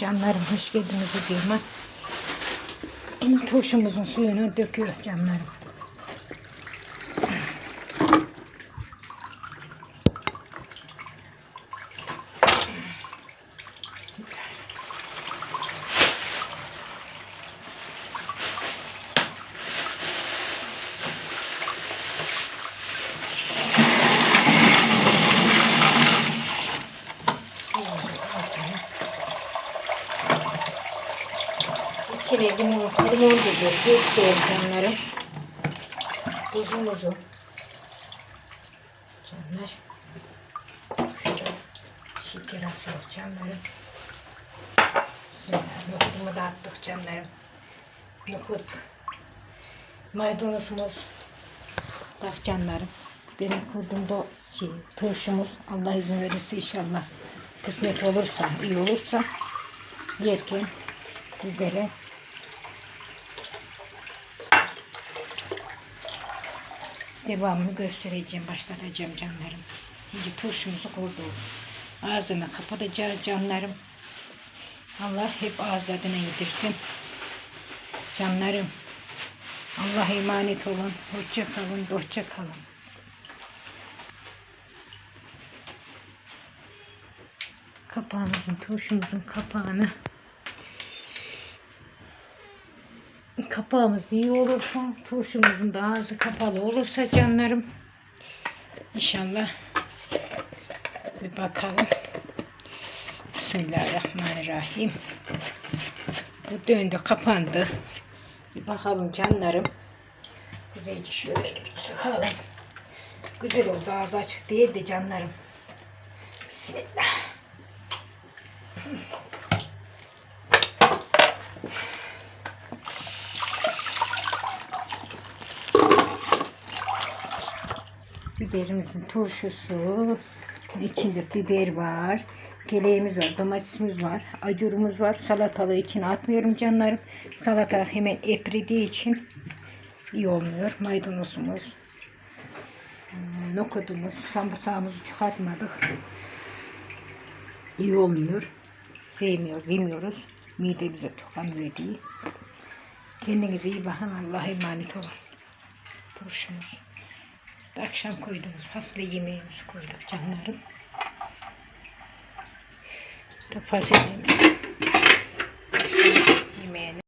canlarım. Hoş geldiniz videoma. Turşumuzun suyunu döküyor canlarım. İçine limon, limon gibi döküyor canlarım. Tuzumuzu. Canlar. Şöyle şeker atıyoruz canlarım. Bismillah. Nohutumu da attık canlarım. Nohut. Maydanozumuz. Bak canlarım. Benim kurduğumda şey, turşumuz Allah izin verirse inşallah kısmet olursa, iyi olursa yerken sizlere devamını göstereceğim, başlatacağım canlarım. Şimdi turşumuzu koyduk. Ağzını kapatacağız canlarım. Allah hep ağızlarına yedirsin. Canlarım. Allah'a emanet olun. Hoşça kalın, hoşça kalın. Kapağımızın, turşumuzun kapağını kapağımız iyi olursa, turşumuzun da ağzı kapalı olursa canlarım inşallah bir bakalım. Bismillahirrahmanirrahim. Bu döndü, kapandı. Bir bakalım canlarım. Güzelce şöyle bir sıkalım. Güzel oldu ağzı açık değil de canlarım. Bismillah. Biberimizin turşusu. İçinde biber var. Keleğimiz var, domatesimiz var, acurumuz var. Salatalığı için atmıyorum canlarım. Salata hemen epridiği için iyi olmuyor. Maydanozumuz, eee, nokutumuz, sambursağımızı çıkartmadık. İyi olmuyor. Sevmiyoruz, yemiyoruz. Midemize tıkanıyor diye. Kendinize iyi bakın. Allah'a emanet olun. Turşumuz. Akşam koyduğumuz fasulye yemeğimizi koyduk canlarım. Yemeğini